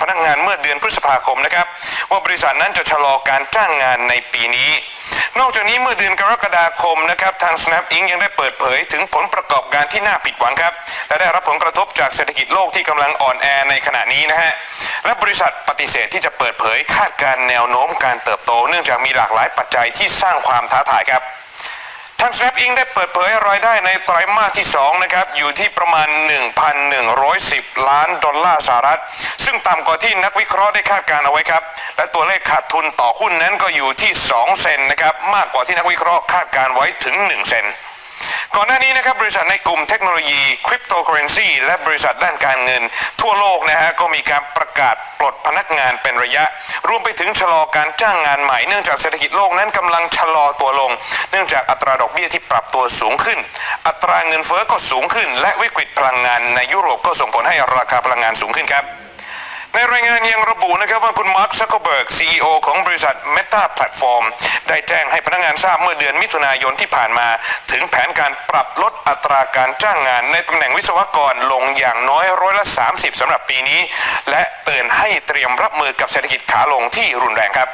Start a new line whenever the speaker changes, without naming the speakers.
พนักงานเมื่อเดือนพฤษภาคมนะครับ ว่าบริษัทนั้นจะชะลอการจ้างงานในปีนี้ นอกจากนี้เมื่อเดือนกรกฎาคมนะครับทาง Snap Inc. ยังได้เปิดเผยถึงผลประกอบการที่น่าผิดหวังครับ และได้รับผลกระทบจากเศรษฐกิจโลกที่กำลังอ่อนแอในขณะนี้นะฮะและบริษัทปฏิเสธที่จะเปิดเผยคาดการแนวโน้มการเติบโต เนื่องจากมีหลากหลายปัจจัยที่สร้างความท้าทายครับ ทาง Snap Inc. ได้เปิดเผยรายได้ในไตรมาสที่ 2 นะครับ อยู่ที่ประมาณ 1,110 ล้านดอลลาร์สหรัฐ ซึ่งต่ำกว่าที่นักวิเคราะห์ได้คาดการเอาไว้ครับ และตัวเลขขาดทุนต่อหุ้นนั้นก็อยู่ที่ 2 เซนนะครับ มากกว่าที่นักวิเคราะห์คาดการไว้ถึง 1 เซน ก่อนหน้านี้นะครับบริษัทในกลุ่มเทคโนโลยีคริปโตเคอเรนซีและบริษัทด้านการเงิน ทั่วโลกนะฮะก็มีการประกาศปลดพนักงานเป็นระยะ รวมไปถึงชะลอการจ้างงานใหม่เนื่องจากเศรษฐกิจโลกนั้นกำลังชะลอตัวลง เนื่องจากอัตราดอกเบี้ยที่ปรับตัวสูงขึ้น อัตราเงินเฟ้อก็สูงขึ้น และวิกฤตพลังงานในยุโรปก็ส่งผลให้ราคาพลังงานสูงขึ้นครับ ในรายงานยังระบุนะครับว่าคุณมาร์คซักเคอร์เบิร์ก CEO ของบริษัท Meta Platform ได้แจ้งให้พนักงานทราบเมื่อเดือนมิถุนายนที่ผ่านมา ถึงแผนการปรับลดอัตราการจ้างงานในตำแหน่งวิศวกรลงอย่างน้อยร้อยละ 30สำหรับปีนี้ และเตือนให้เตรียมรับมือกับเศรษฐกิจขาลงที่รุนแรงครับ